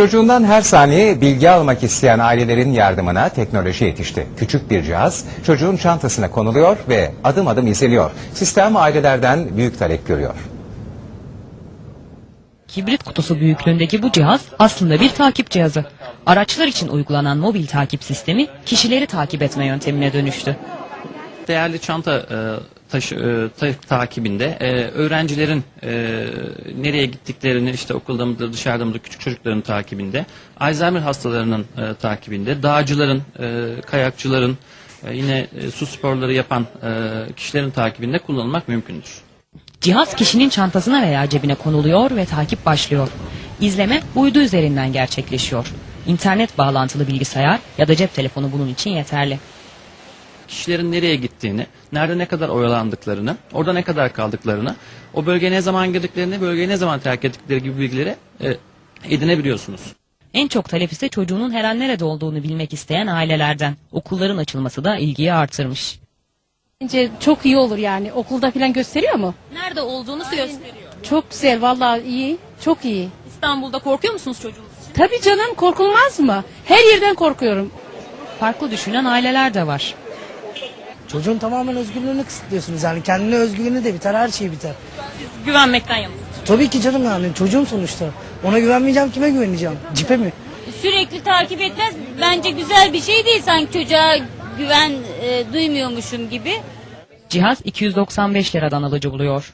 Çocuğundan her saniye bilgi almak isteyen ailelerin yardımına teknoloji yetişti. Küçük bir cihaz çocuğun çantasına konuluyor ve adım adım izleniyor. Sistem ailelerden büyük talep görüyor. Kibrit kutusu büyüklüğündeki bu cihaz aslında bir takip cihazı. Araçlar için uygulanan mobil takip sistemi kişileri takip etme yöntemine dönüştü. değerli çanta e, taşı, e, ta- takibinde e, öğrencilerin e, nereye gittiklerini işte okulda mıdır dışarıda mıdır küçük çocukların takibinde Alzheimer hastalarının e, takibinde dağcıların e, kayakçıların e, yine e, su sporları yapan e, kişilerin takibinde kullanılmak mümkündür. Cihaz kişinin çantasına veya cebine konuluyor ve takip başlıyor. İzleme uydu üzerinden gerçekleşiyor. İnternet bağlantılı bilgisayar ya da cep telefonu bunun için yeterli. Kişilerin nereye gittiğini, nerede ne kadar oyalandıklarını, orada ne kadar kaldıklarını, o bölgeye ne zaman girdiklerini, bölgeyi ne zaman terk ettikleri gibi bilgileri e, edinebiliyorsunuz. En çok talep ise çocuğunun her an nerede olduğunu bilmek isteyen ailelerden. Okulların açılması da ilgiyi artırmış. Bence çok iyi olur yani. Okulda falan gösteriyor mu? Nerede olduğunu gösteriyor. Çok güzel vallahi iyi. Çok iyi. İstanbul'da korkuyor musunuz çocuğunuz için? Tabii canım korkulmaz mı? Her yerden korkuyorum. Farklı düşünen aileler de var. Çocuğun tamamen özgürlüğünü kısıtlıyorsunuz yani kendine özgürlüğünü de biter her şey biter. Güvenmekten yanasınız. Tabii ki canım yani çocuğum sonuçta. Ona güvenmeyeceğim kime güveneceğim? Cipe mi? sürekli takip etmez bence güzel bir şey değil sanki çocuğa güven e, duymuyormuşum gibi. Cihaz 295 liradan alıcı buluyor.